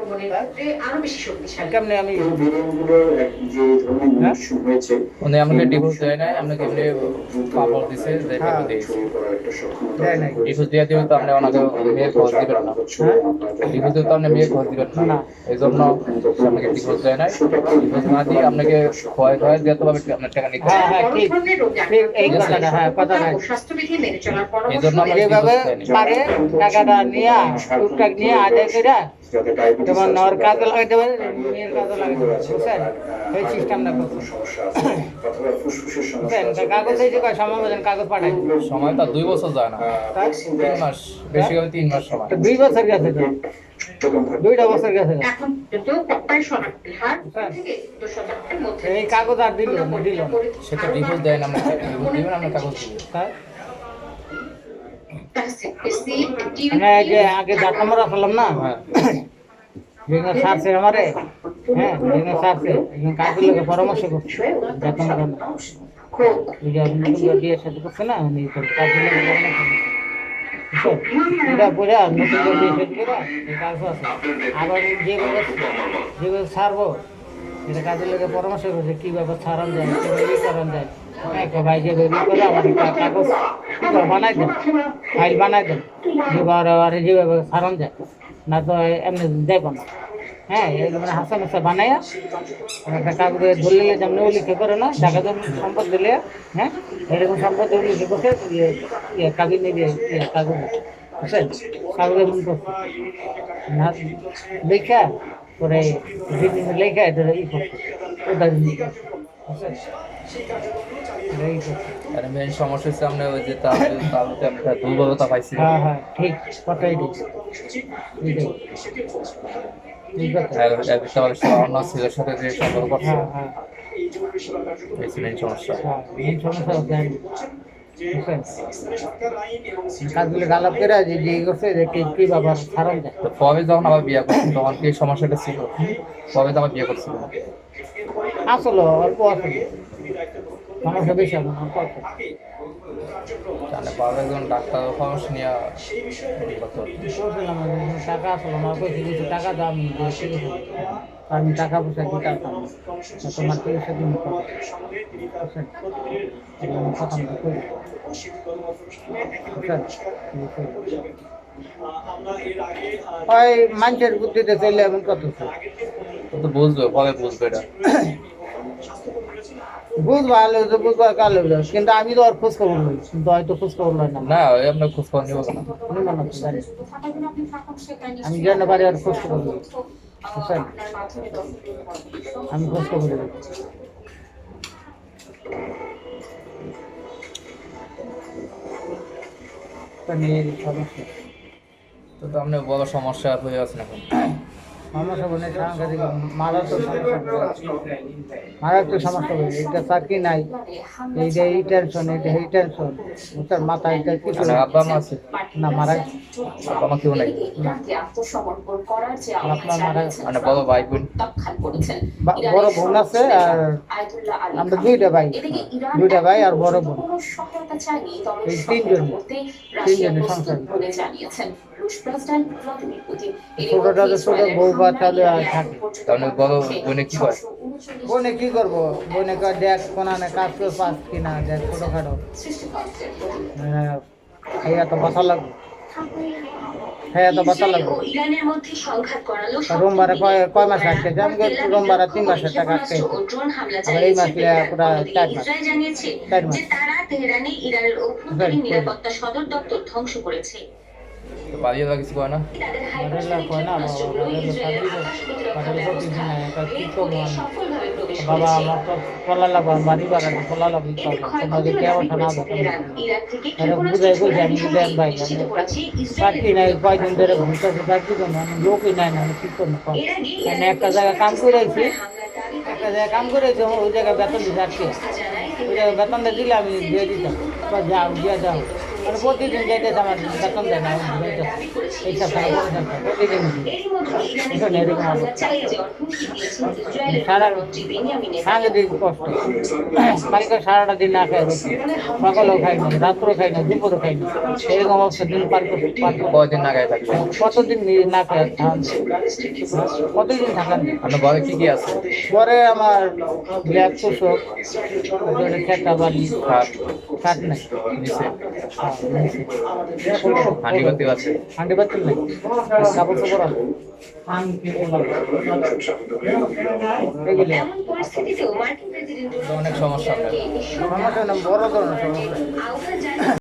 আক্রমণের ক্ষেত্রে আরও বেশি শক্তিশালী। কেমনে আমি এই বিমানগুলোর এক যে ধরনের হ্যাঁ? মৃত্যু হয়েছে উনি আমাকে ডিভোর্স দেয় নাই আপনাকে এমনি পাপড় দিছে যে হ্যাঁ। দিয়েছে। ছড়িয়ে পড়ার একটা সক্ষমতা দেয় নাই। ডিভোর্স দিয়ে দিবে তো আপনি ওনাকে মেয়ের খোঁজ দিবেন না। ডিভোর্স দিলে আপনি মেয়ের খোঁজ দিবেন না। না। এই জন্য আপনাকে ডিভোর্স দেয় নাই। ডিভোর্স না দিয়ে আপনাকে খোয়াই খোয়াই দিয়ে তো আপনার টাকা নিতে হ্যাঁ, হ্যাঁ, ঠিক। এই কথাটা, হ্যাঁ, স্বাস্থ্যবিধি মেনে চলার পরামর্শ পারে টাকাটা নিয়ে টুকটাক নিয়ে আদায় করে। যাতে ডায়াবেটিস যেমন আছে, কাজে বা লাগাইতে পারে মেয়ের কাজে লাগাইতে পারে আছে, বুঝছেন? বা, এই সিস্টেমটা করছে বুঝছেন? কাগজ এই যে কয়? সময় বলেন কাগজ পাঠাই। সময় তো দুই বছর যায় না। তিন মাস। বেশি হবে তিন মাস সময়। দুই বছর গেছে তো? দুইটা বছর গেছে এখন হার হ্যাঁ। থেকে দু শতাংশের মধ্যে। এই কাগজ আর দিল না, দিল সেটা ডিভোর্স দেয় না দিবেন আপনার কাগজ দিবে। তাই? আমি যে আগে ডাক্তার মারা ফেললাম না? হ্যাঁ সারছে আমারে? হ্যাঁ কাজের লোকের পরামর্শ করছে। বিয়ের সাথে করছে না? উনি তো কাজের পরামর্শ করছে। ছাড়বো এটা কাজের লোকের পরামর্শ করছে কীভাবে ছাড়ান যায় কীভাবে ই করান যায় করে কাগজ বানাই দেন, ফাইল বানাই দেন যেভাবে আর যেভাবে ছাড়ান যায় না তো এমনি দেব হ্যাঁ মানে হাসা মাসা বানাইয়া একটা কাগজে ধরলে যেমন উল্লেখ করে না, টাকা জমি সম্পদ দিলে হ্যাঁ এরকম সম্পদ উল্লেখ করছে ইয়ে ইয়ে কাগজ নিয়ে ইয়ে কাগজ, বুঝছেন? না পরে বিভিন্ন লেখা এটা ই মেন সমস্যা হচ্ছে আমরা ওই যে আমরা দুর্বলতা পাইছি। হ্যাঁ হ্যাঁ ঠিক কথাই ছেলের সাথে যে সম্পর্ক হ্যাঁ হ্যাঁ। এই মেন সমস্যা। হ্যাঁ সমস্যা কাজগুলো গালাপ করে যে যে ই করছে যে কি কি ব্যাপার ছাড়ান যায় তো কবে যখন আবার বিয়ে করছি তখন কি সমস্যাটা ছিল? কবে তো আবার বিয়ে করছিল? আসলো অল্প আসলো সমস্যা বেশি হবে অল্প আসলো বাবা একজন ডাক্তার নিয়ে বিয়ে টাকা আসলো আমার কিছু টাকা দাও আমি টাকা পয়সা দিতে। তা তোমার কথা বুঝছেন ওই মানুষের বুদ্ধিতে চলে এমন কত তো। বুঝবে কবে বুঝবে এটা। বুঝব আলো তো বুঝব কালো কিন্তু আমি তো আর খোঁজ খবর কিন্তু হয়তো খোঁজ খবর না। না ওই আপনার খোঁজ খবর নিব না আমি জানি পারি আর খোঁজ খবর আমি কষ্ট করে নিয়ে সমস্যা? তো তো আপনার বড় সমস্যা হয়ে আছে এখন। সমস্যা বলে সাংঘাতিক মারাত্মক সমস্যা মারাত্মক সমস্যা গেছে। এটা চাকরি নাই। এইটা এই টেনশন এই টেনশন মাথা এটা কিছু মানে আব্বা মা আছে? না মারা আব্বা মা কেউ নাই? আত্মসমর্পণ করার আপনার মারা- মানে বড় ভাই বোন? বা- বড় বোন আছে আর আমরা দুইটা ভাই। দুইটা ভাই আর বড় বোন। এই তিনজন। তিনজনের সংসার। ছোটটা তো ছোট বউ হামলায় বাচ্চাদের আর থাকে। তাহলে বড় বোনে কি করে? 639 বোনে কি করব? বোনে কয় দেখ কোনা না কাজ করে পাস কিনা দেখ ছোটখাটো। সৃষ্টিকর্তার প্রতি তো লাগবে। তো ইসরায়েল লাগবে। রোমবারে কয় কয় মাস আটকে? যেমন রোমবারে তিন মাসের টাকা আটকে। আবার এই মাস পুরা চার মাস। চার মাস। তারা তেহরানে ইরানের অভ্যন্তরীণ নিরাপত্তা সদর দপ্তর ধ্বংস করেছে। তো বাড়িয়ে দেওয়া কিছু করে না লোক কয় না, বাবা, করেছে। আমার তো পলা লাগবে বাড়ি বাড়াতে পলা লাগবে তোমাদের কে অবস্থা না করেছে ক্ষেপণাস্ত্র বুঝাই ছোড়ার আমি দেন ভাই করেছে ইসরায়েলের নাই কয়দিন ধরে ঘুরতেছে চাকরি জন্য আমি লোকই নাই না আমি কি করব একটা জায়গায় কাম করে আইছি হামলার দাবি একটা জায়গায় কাম করে আইছি ওই জায়গায় বেতন দিতে আটকে ওই জায়গায় বেতনটা দিলে আমি দিয়ে দিতাম যাও দিয়ে যাও মানে প্রতিদিন যাইতেছে আমার বেতন দেয় না। প্রতিদিন এখানে এরকম ইসরায়েলের সারা কষ্ট। সারাটা দিন না খাই সকালেও খাই না রাত্রেও খাই না দুপুরও খাই না। এরকম অবস্থা দিন পার করতে- না। থাকবে? কতদিন নি- খাই কতদিন থাকেন আপনার ঘরে কি কি আছে? পরে আমার ব্ল্যাক তোষক খেটা বালি খাট খাট নাই নিচে হ্যাঁ, বাতিল আছে। হাঁড়ি বাতিল নেই। সাপোর্ট চোপড় আছে। অনেক সমস্যা বড় ধরনের সমস্যা।